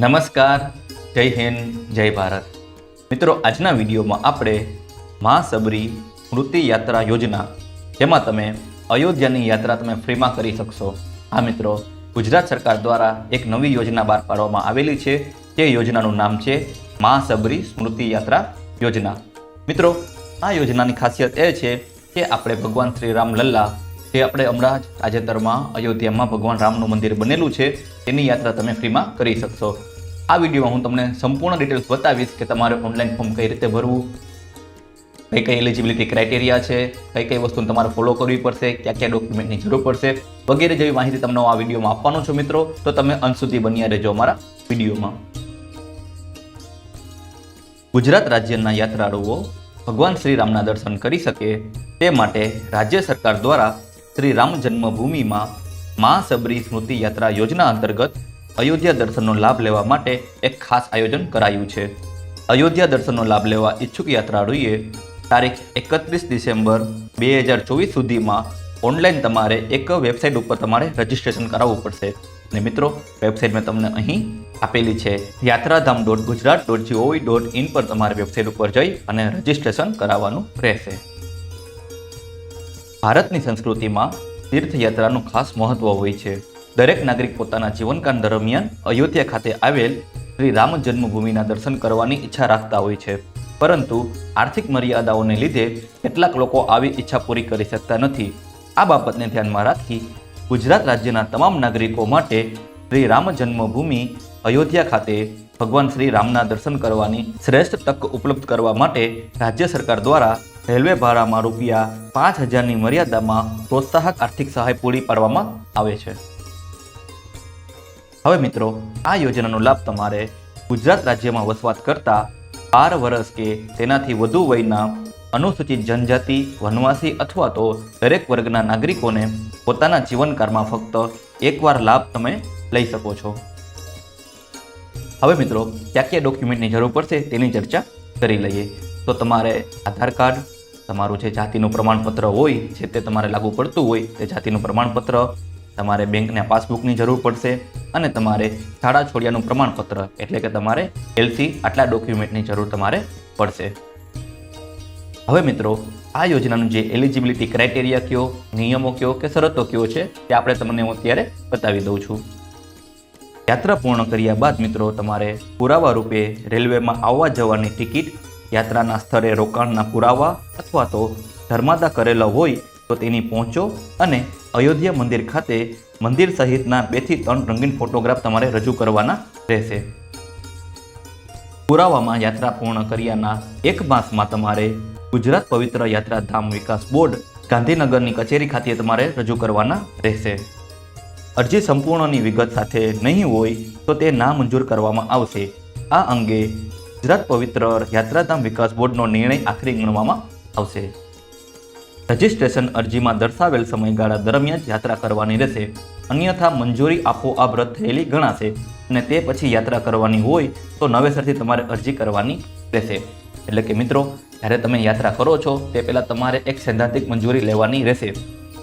નમસ્કાર, જય હિન્દ, જય ભારત. મિત્રો, આજના વિડીયોમાં આપણે મહાસબરી સ્મૃતિ યાત્રા યોજના, જેમાં તમે અયોધ્યાની યાત્રા તમે ફ્રીમાં કરી શકશો. આ મિત્રો, ગુજરાત સરકાર દ્વારા એક નવી યોજના બહાર પાડવામાં આવેલી છે. તે યોજનાનું નામ છે મહાસબરી સ્મૃતિ યાત્રા યોજના. મિત્રો, આ યોજનાની ખાસિયત એ છે કે આપણે ભગવાન શ્રી રામ લલ્લા, જે આપણે હમણાં જ તાજેતરમાં અયોધ્યામાં ભગવાન રામનું મંદિર બનેલું છે તેની યાત્રા તમે ફ્રીમાં કરી શકશો. આ વિડીયોમાં હું તમને સંપૂર્ણ ડિટેલ્સ બતાવીશ કે તમારે ઓનલાઈન ફોર્મ કઈ રીતે ભરવું, કઈ કઈ એલિજિબિલિટી ક્રાઇટેરિયા છે, કઈ કઈ વસ્તુ તમારે ફોલો કરવી પડશે, ક્યાં ક્યાં ડોક્યુમેન્ટની જરૂર પડશે, વગેરે જેવી માહિતી તમને આ વિડીયોમાં આપવાનો છું મિત્રો. તો તમે અંત સુધી બન્યા રહેજો અમારા વિડીયોમાં. ગુજરાત રાજ્યના યાત્રાળુઓ ભગવાન શ્રી રામના દર્શન કરી શકે તે માટે રાજ્ય સરકાર દ્વારા શ્રી રામ જન્મભૂમિમાં મહાસબરી સ્મૃતિ યાત્રા યોજના અંતર્ગત અયોધ્યા દર્શનનો લાભ લેવા માટે એક ખાસ આયોજન કરાયું છે. અયોધ્યા દર્શનનો લાભ લેવા ઈચ્છુક યાત્રાળુએ તારીખ એકત્રીસ ડિસેમ્બર બે હજાર ચોવીસ સુધીમાં ઓનલાઈન તમારે એક વેબસાઇટ ઉપર તમારે રજીસ્ટ્રેશન કરાવવું પડશે. અને મિત્રો, વેબસાઇટ મેં તમને અહીં આપેલી છે. Yatradham dot Gujarat dot G O V dot in પર તમારે વેબસાઇટ ઉપર જઈ અને રજીસ્ટ્રેશન કરાવવાનું રહેશે. ભારતની સંસ્કૃતિમાં તીર્થયાત્રાનું ખાસ મહત્ત્વ હોય છે. દરેક નાગરિક પોતાના જીવનકાળ દરમિયાન અયોધ્યા ખાતે આવેલ શ્રી રામ જન્મભૂમિના દર્શન કરવાની ઈચ્છા રાખતા હોય છે. પરંતુ આર્થિક મર્યાદાઓને લીધે કેટલાક લોકો આવી ઈચ્છા પૂરી કરી શકતા નથી. આ બાબતને ધ્યાનમાં રાખી ગુજરાત રાજ્યના તમામ નાગરિકો માટે શ્રી રામ જન્મભૂમિ અયોધ્યા ખાતે ભગવાન શ્રી રામના દર્શન કરવાની શ્રેષ્ઠ તક ઉપલબ્ધ કરવા માટે રાજ્ય સરકાર દ્વારા રેલવે ભાડામાં રૂપિયા પાંચ હજારની મર્યાદામાં પ્રોત્સાહક આર્થિક સહાય પૂરી પાડવામાં આવે છે. હવે મિત્રો, આ યોજનાનો લાભ તમારે ગુજરાત રાજ્યમાં વસવાટ કરતા બાર વર્ષ કે તેનાથી વધુ વયના અનુસૂચિત જનજાતિ, વનવાસી અથવા તો દરેક વર્ગના નાગરિકોને પોતાના જીવનકાળમાં ફક્ત એકવાર લાભ તમે લઈ શકો છો. હવે મિત્રો, ક્યાં ક્યાં ડોક્યુમેન્ટની જરૂર પડશે તેની ચર્ચા કરી લઈએ. તો તમારે આધાર કાર્ડ, તમારું જે જાતિનું પ્રમાણપત્ર હોય, જે તે તમારે લાગુ પડતું હોય, તે જાતિનું પ્રમાણપત્ર, તમારે બેંકના પાસબુકની જરૂર પડશે અને તમારે શાળા છોડ્યાનું પ્રમાણપત્ર એટલે કે તમારે એલસી આટલા ડોક્યુમેન્ટની જરૂર તમારે પડશે. હવે મિત્રો, આ યોજનાનું જે એલિજિબિલિટી ક્રાઇટેરિયા કયો, નિયમો કયો કે શરતો કયો છે તે આપણે તમને હું અત્યારે બતાવી દઉં છું. યાત્રા પૂર્ણ કર્યા બાદ મિત્રો, તમારે પુરાવા રૂપે રેલવેમાં આવવા જવાની ટિકિટ, યાત્રાના સ્થળે રોકાણના પુરાવા અથવા તો ધર્માદા કરેલા હોય તો તેની પહોંચો અને અયોધ્યા મંદિર ખાતે મંદિર સહિતના બેથી ત્રણ રંગીન ફોટોગ્રાફ તમારે રજૂ કરવાના રહેશે. પુરાવામાં યાત્રા પૂર્ણ કર્યાના એક માસમાં તમારે ગુજરાત પવિત્ર યાત્રા ધામ વિકાસ બોર્ડ ગાંધીનગરની કચેરી ખાતે તમારે રજૂ કરવાના રહેશે. અરજી સંપૂર્ણની વિગત સાથે નહીં હોય તો તે નામંજૂર કરવામાં આવશે. આ અંગે ગુજરાત પવિત્ર યાત્રાધામ વિકાસ બોર્ડનો નિર્ણય આખરી ગણવામાં આવશે. રજિસ્ટ્રેશન અરજીમાં દર્શાવેલ સમયગાળા દરમિયાન યાત્રા કરવાની રહેશે. અન્યથા મંજૂરી આપોઆપ રદ થયેલી ગણાશે અને તે પછી યાત્રા કરવાની હોય તો નવેસરથી તમારે અરજી કરવાની રહેશે. એટલે કે મિત્રો, જ્યારે તમે યાત્રા કરો છો, તે પહેલાં તમારે એક સૈદ્ધાંતિક મંજૂરી લેવાની રહેશે.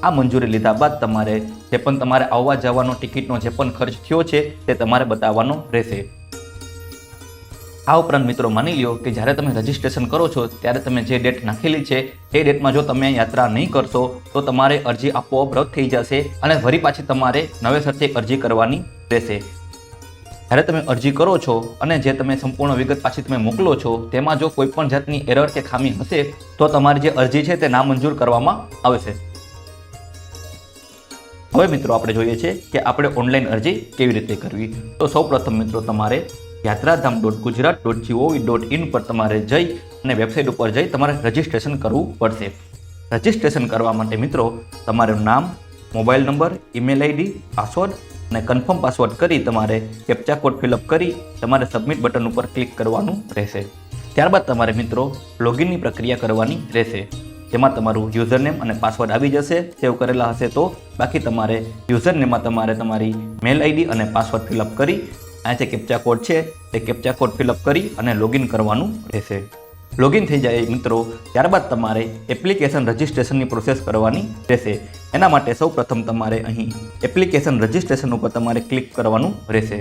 આ મંજૂરી લીધા બાદ તમારે જે પણ તમારે આવવા જવાનો ટિકિટનો જે પણ ખર્ચ થયો છે, તે તમારે બતાવવાનો રહેશે. આ ઉપરાંત મિત્રો માની લ્યો કે જ્યારે તમે રજિસ્ટ્રેશન કરો છો, ત્યારે તમે જે ડેટ નાખેલી છે તે ડેટમાં જો તમે યાત્રા નહીં કરશો, તો તમારે અરજી આપોઆપ રદ થઈ જશે અને ફરી પાછી તમારે નવેસરથી અરજી કરવાની રહેશે. જ્યારે તમે અરજી કરો છો અને જે તમે સંપૂર્ણ વિગત પાછી તમે મોકલો છો, તેમાં જો કોઈ પણ જાતની એરર કે ખામી હશે, તો તમારી જે અરજી છે તે નામંજૂર કરવામાં આવશે હવે મિત્રો આપણે જોઈએ છે કે આપણે ઓનલાઈન અરજી કેવી રીતે કરવી? તો સૌપ્રથમ મિત્રો તમારે Yatradham dot Gujarat dot G O V dot in પર તમારે જઈ અને વેબસાઇટ ઉપર જઈ તમારે રજિસ્ટ્રેશન કરવું પડશે. રજિસ્ટ્રેશન કરવા માટે મિત્રો, તમારું નામ, mobile number, email ID, password અને કન્ફર્મ પાસવર્ડ કરી તમારે કેપ્ચા કોડ ફિલઅપ કરી તમારે સબમિટ બટન ઉપર ક્લિક કરવાનું રહેશે. ત્યારબાદ તમારે મિત્રો, લોગિનની પ્રક્રિયા કરવાની રહેશે. જેમાં તમારું યુઝરનેમ અને પાસવર્ડ આવી જશે, સેવ કરેલા હશે તો બાકી તમારે યુઝરનેમમાં તમારે તમારી મેલ આઈડી અને પાસવર્ડ ફિલઅપ કરી આ જે કેપ્ચા કોડ છે તે કેપ્ચા કોડ ફિલઅપ કરી અને લોગિન કરવાનું રહેશે. લોગિન થઈ જાય મિત્રો, ત્યારબાદ તમારે એપ્લિકેશન રજિસ્ટ્રેશનની પ્રોસેસ કરવાની રહેશે. એના માટે સૌ પ્રથમ તમારે અહીં એપ્લિકેશન રજિસ્ટ્રેશન ઉપર તમારે ક્લિક કરવાનું રહેશે.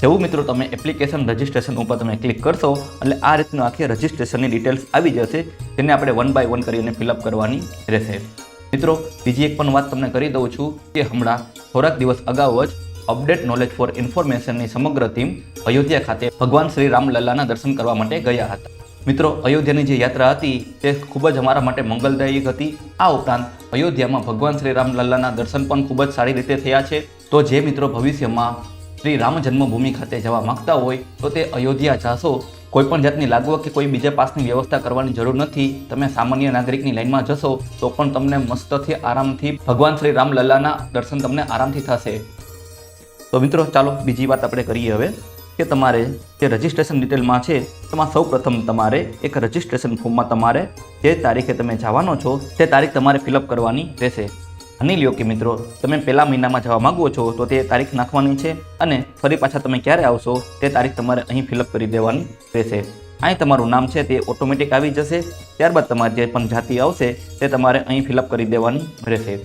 જેવું મિત્રો તમે એપ્લિકેશન રજિસ્ટ્રેશન ઉપર તમે ક્લિક કરશો, એટલે આ રીતનું આખી રજિસ્ટ્રેશનની ડિટેલ્સ આવી જશે. તેને આપણે વન બાય વન કરીને ફિલઅપ કરવાની રહેશે. મિત્રો, બીજી એક પણ વાત તમને કરી દઉં છું કે હમણાં થોડાક દિવસ અગાઉ જ અપડેટ નોલેજ ફોર ઇન્ફોર્મેશનની સમગ્ર ટીમ અયોધ્યા ખાતે ભગવાન શ્રી રામલલ્લાના દર્શન કરવા માટે ગયા હતા. મિત્રો, અયોધ્યાની જે યાત્રા હતી, તે ખૂબ જ અમારા માટે મંગલદાયક હતી. આ ઉપરાંત, અયોધ્યામાં ભગવાન શ્રી રામલલ્લાના દર્શન પણ ખૂબ જ સારી રીતે થયા છે. તો જે મિત્રો ભવિષ્યમાં શ્રી રામ જન્મભૂમિ ખાતે જવા માંગતા હોય, તો તે અયોધ્યા જાશો. કોઈ પણ જાતની લાગવગ કે કોઈ બીજા પાસની વ્યવસ્થા કરવાની જરૂર નથી. તમે સામાન્ય નાગરિકની લાઇનમાં જશો, તો પણ તમને મસ્તથી આરામથી ભગવાન શ્રી રામલલ્લાના દર્શન તમને આરામથી થશે. તો મિત્રો, ચાલો બીજી વાત આપણે કરીએ હવે કે તમારે જે રજિસ્ટ્રેશન ડિટેલમાં છે, તેમાં સૌ પ્રથમ તમારે એક રજિસ્ટ્રેશન ફોર્મમાં તમારે જે તારીખે તમે જવાનો છો, તે તારીખ તમારે ફિલઅપ કરવાની રહેશે. માની લ્યો કે મિત્રો, તમે પહેલા મહિનામાં જવા માંગો છો, તો તે તારીખ નાખવાની છે અને ફરી પાછા તમે ક્યારે આવશો, તે તારીખ તમારે અહીં ફિલઅપ કરી દેવાની રહેશે. અહીં તમારું નામ છે, તે ઓટોમેટિક આવી જશે. ત્યારબાદ તમારી જે પણ જાતિ આવશે, તે તમારે અહીં ફિલઅપ કરી દેવાની રહેશે.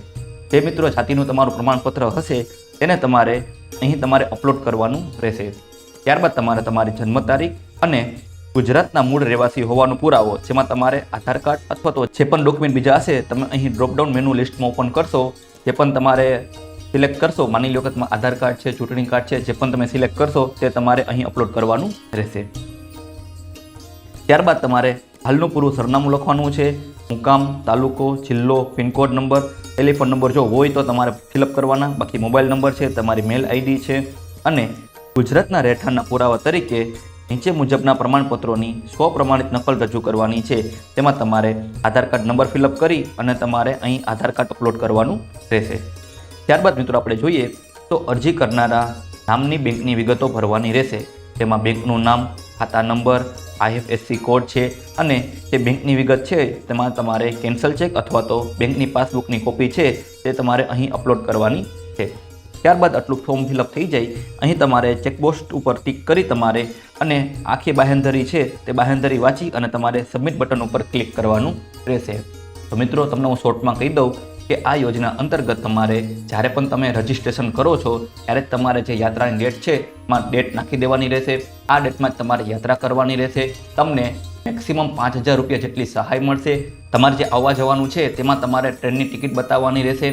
જે મિત્રો, જાતિનું તમારું પ્રમાણપત્ર હશે તેને તમારે અહીં તમારે અપલોડ કરવાનું રહેશે. ત્યારબાદ તમારે તમારી જન્મ તારીખ અને ગુજરાતના મૂળ રહેવાસી હોવાનો પુરાવો, જેમાં તમારે આધાર કાર્ડ અથવા તો જે પણ ડોક્યુમેન્ટ બીજા હશે, તમે અહીં ડ્રોપડાઉન મેનુ લિસ્ટમાં ઓપન કરશો, જે પણ તમારે સિલેક્ટ કરશો, માની લો કે તમારા આધાર કાર્ડ છે, ચૂંટણી કાર્ડ છે, જે પણ તમે સિલેક્ટ કરશો, તે તમારે અહીં અપલોડ કરવાનું રહેશે. ત્યારબાદ તમારે હાલનું પૂરું સરનામું લખવાનું છે, મુકામ, તાલુકો, જિલ્લો, પિનકોડ નંબર ટેલિફોન નંબર જો હોય તો તમારે ફિલઅપ કરવાના. બાકી મોબાઈલ નંબર છે, તમારી મેલ આઈડી છે અને ગુજરાતના રહેઠાણના પુરાવા તરીકે નીચે મુજબના પ્રમાણપત્રોની સ્વપ્રમાણિત નકલ રજૂ કરવાની છે. તેમાં તમારે આધાર કાર્ડ નંબર ફિલઅપ કરી અને તમારે અહીં આધાર કાર્ડ અપલોડ કરવાનું રહેશે. ત્યારબાદ મિત્રો આપણે જોઈએ તો અરજી કરનારા નામની બેંકની વિગતો ભરવાની રહેશે. તેમાં બેંકનું નામ, ખાતા નંબર આઈએફએસસી કોડ છે અને જે બેંકની વિગત છે, તેમાં તમારે કેન્સલ ચેક અથવા તો બેંકની પાસબુકની કોપી છે, તે તમારે અહીં અપલોડ કરવાની છે. ત્યારબાદ આટલું ફોર્મ ફિલઅપ થઈ જાય, અહીં તમારે ચેકબોક્સ ઉપર ટિક કરી તમારે અને આખી બાહેંધરી છે, તે બાહેંધરી વાંચી અને તમારે સબમિટ બટન ઉપર ક્લિક કરવાનું રહેશે. તો મિત્રો, તમને હું શોર્ટમાં કહી દઉં કે આ યોજના અંતર્ગત તમારે જ્યારે પણ તમે રજિસ્ટ્રેશન કરો છો, ત્યારે તમારે જે યાત્રાની ડેટ છે, એમાં ડેટ નાખી દેવાની રહેશે. આ ડેટમાં જ તમારે યાત્રા કરવાની રહેશે. તમને મેક્સિમમ પાંચ હજાર રૂપિયા જેટલી સહાય મળશે. તમારે જે આવવા જવાનું છે, તેમાં તમારે ટ્રેનની ટિકિટ બતાવવાની રહેશે.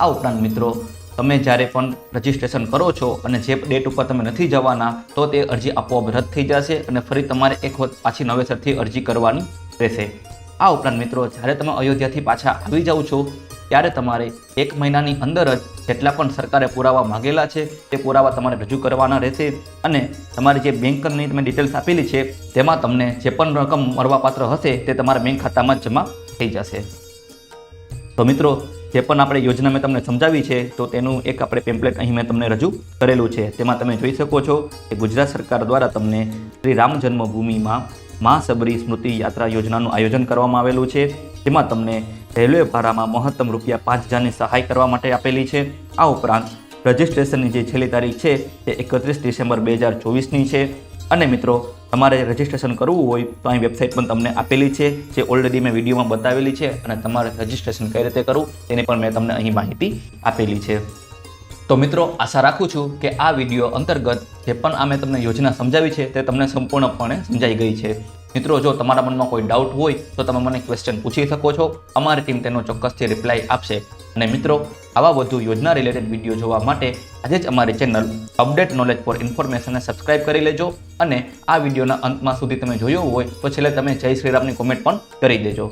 આ ઉપરાંત મિત્રો, તમે જ્યારે પણ રજિસ્ટ્રેશન કરો છો અને જે ડેટ ઉપર તમે નથી જવાના, તો તે અરજી આપોઆપ રદ થઈ જશે અને ફરી તમારે એક વખત પાછી નવેસરથી અરજી કરવાની રહેશે. આ ઉપરાંત મિત્રો, જ્યારે તમે અયોધ્યાથી પાછા આવી જાઓ છો ત્યારે તમારે એક મહિનાની અંદર જ જેટલા પણ સરકારે પુરાવા માંગેલા છે, તે પુરાવા તમારે રજૂ કરવાના રહેશે અને તમારી જે બેંકની તમે ડિટેલ્સ આપેલી છે, તેમાં તમને જે પણ રકમ મળવાપાત્ર હશે, તે તમારા બેંક ખાતામાં જ જમા થઈ જશે. તો મિત્રો, જે પણ આપણે યોજના મેં તમને સમજાવી છે, તો તેનું એક આપણે પેમ્પલેટ અહીં મેં તમને રજૂ કરેલું છે. તેમાં તમે જોઈ શકો છો કે ગુજરાત સરકાર દ્વારા તમને શ્રી રામ જન્મભૂમિમાં મહાસબરી સ્મૃતિ યાત્રા યોજનાનું આયોજન કરવામાં આવેલું છે. તેમાં તમને રેલવે ભાડામાં મહત્તમ રૂપિયા પાંચ હજારની સહાય કરવા માટે આપેલી છે. આ ઉપરાંત રજિસ્ટ્રેશનની જે છેલ્લી તારીખ છે તે એકત્રીસ ડિસેમ્બર બે હજાર ચોવીસની છે. અને મિત્રો, તમારે રજિસ્ટ્રેશન કરવું હોય તો અહીં વેબસાઇટ પણ તમને આપેલી છે, જે ઓલરેડી મેં વિડીયોમાં બતાવેલી છે અને તમારે રજિસ્ટ્રેશન કઈ રીતે કરવું તેની પણ મેં તમને અહીં માહિતી આપેલી છે. તો મિત્રો, આશા રાખું છું કે આ વીડિયો અંતર્ગત જે પણ આ મેં તમને યોજના સમજાવી છે તે તમને સંપૂર્ણપણે સમજાઈ ગઈ છે. મિત્રો, જો તમારા મનમાં કોઈ ડાઉટ હોય, તો તમે મને ક્વેશ્ચન પૂછી શકો છો. અમારી ટીમ તેનો ચોક્કસથી રિપ્લાય આપશે. અને મિત્રો, આવા વધુ યોજના રિલેટેડ વીડિયો જોવા માટે આજે જ અમારી ચેનલ અપડેટ નોલેજ ફોર ઇન્ફોર્મેશનને સબસ્ક્રાઇબ કરી લેજો. અને આ વિડીયોના અંતમાં સુધી તમે જોયો હોય, તો છેલ્લે તમે જય શ્રીરામની કોમેન્ટ પણ કરી દેજો.